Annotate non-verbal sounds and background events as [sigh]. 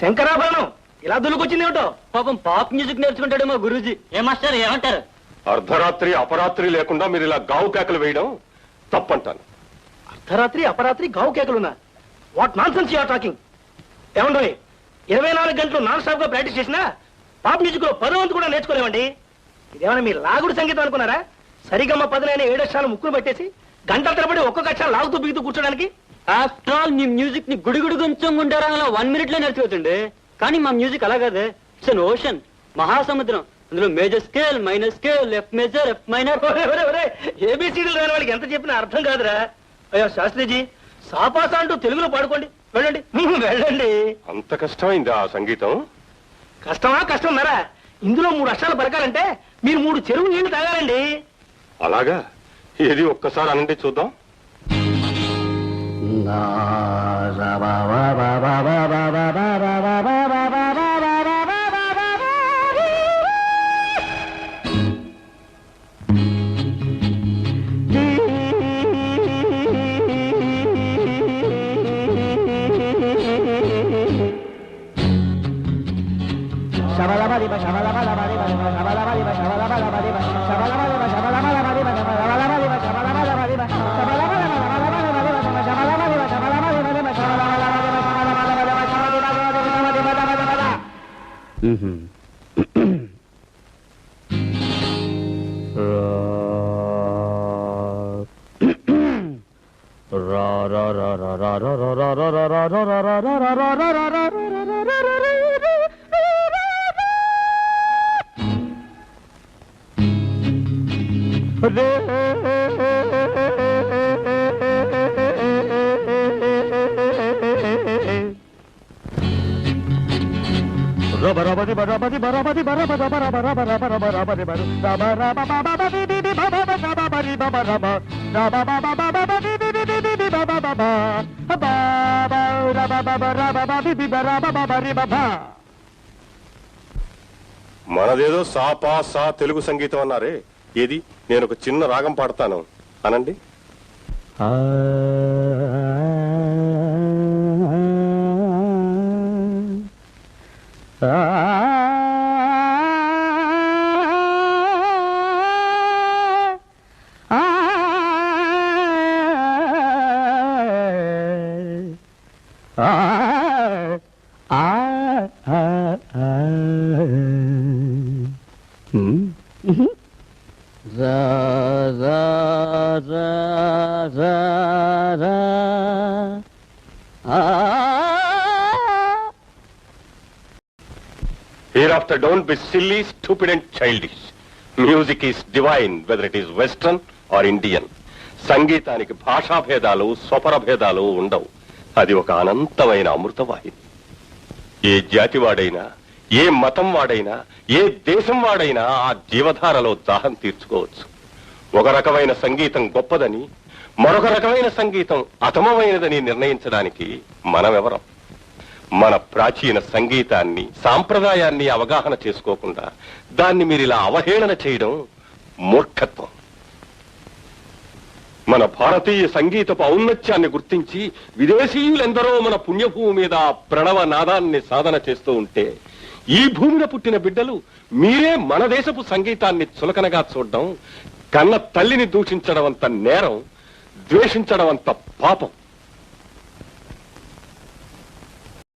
శంకరాభరణం ఇలా దులుకొచ్చింది ఏమిటో? పాపం పాప్ మ్యూజిక్ నేర్చుకుంటాడు మా గురూజీ. ఏ మాస్టర్ ఏమంటారు? అర్ధరాత్రి అపరాత్రి లేకుండా మీరు ఇలా గావు కేకలు వేయడం తప్పంటాను. అర్ధరాత్రి అపరాత్రి గావు కేకలున్నా? What nonsense you're talking? ఏమండోయ్ ఇరవై నాలుగు గంటలు నాన్ స్టాప్గా ప్రాక్టీస్ చేసినా పాప్ మ్యూజిక్లో పరువంతు కూడా నేర్చుకోలేమండి. ఇదేమైనా మీ లాగుడు సంగీతం అనుకున్నారా? సరిగమ్మ పదునైన ఏడక్షరాలు ముక్కును పెట్టేసి గంటల తరబడి ఒక్కొక్క అక్షరం లాగుతూ బిగుతూ కూర్చోడానికి ఆఫ్టర్ ఆల్ మీ మ్యూజిక్ని గుడిగుడు కొంచెం గుండారా వన్ మినిట్లో నేర్చుకోవచ్చండి కానీ మా మ్యూజిక్ అలా కాదే. ఇట్స్ అన్ ఓషన్ మహాసముద్రం. అందులో major scale minor scale F major F minor ఏబీసీడీలు రాని వాళ్ళకి ఎంత చెప్పినా అర్థం కాదురా. అయ్యో శాస్త్రిజీ సాపాస అంటూ తెలుగులో పాడుకోండి. వెళ్ళండి. [laughs] వెళ్ళండి. అంత కష్టమైంది ఆ సంగీతం? కష్టమా కష్టం మరా. ఇందులో మూడు అక్షరాలు పలకాలంటే మీరు మూడు చెరువు నీళ్ళు తాగాలండి. అలాగా? ఏది ఒక్కసారి అనండి చూద్దాం. Shabala bali ba shabala bala bali ba shabala bali ba shabala bala bali ba shabala bala ba There మనదేదో సా పా సా తెలుగు సంగీతం అన్నారే. ఏది? నేను ఒక చిన్న రాగం పాడతాను. అనండి. Hereafter don't be silly, stupid and childish. Music is divine, whether it is Western or Indian. సంగీతానికి భాషా భేదాలు స్వపర భేదాలు ఉండవు అది ఒక అనంతమైన అమృతవాహిని. ఏ జాతి వాడైనా ఏ మతం వాడైనా ఏ దేశం వాడైనా ఆ జీవధారలో దాహం తీర్చుకోవచ్చు. ఒక రకమైన సంగీతం గొప్పదని మరొక రకమైన సంగీతం అతమమైనదని నిర్ణయించడానికి మనమెవరం? మన ప్రాచీన సంగీతాన్ని సాంప్రదాయాన్ని అవగాహన చేసుకోకుండా దాన్ని మీరు ఇలా అవహేళన చేయడం మూర్ఖత్వం. మన భారతీయ సంగీతపు ఔన్నత్యాన్ని గుర్తించి విదేశీయులెందరో మన పుణ్యభూమి మీద ప్రణవ నాదాన్ని సాధన చేస్తూ ఉంటే ఈ భూమిలో పుట్టిన బిడ్డలు మీరే మన దేశపు సంగీతాన్ని చులకనగా చూడడం కన్న తల్లిని దూషించడం అంత నేరం ద్వేషించడం అంత పాపం.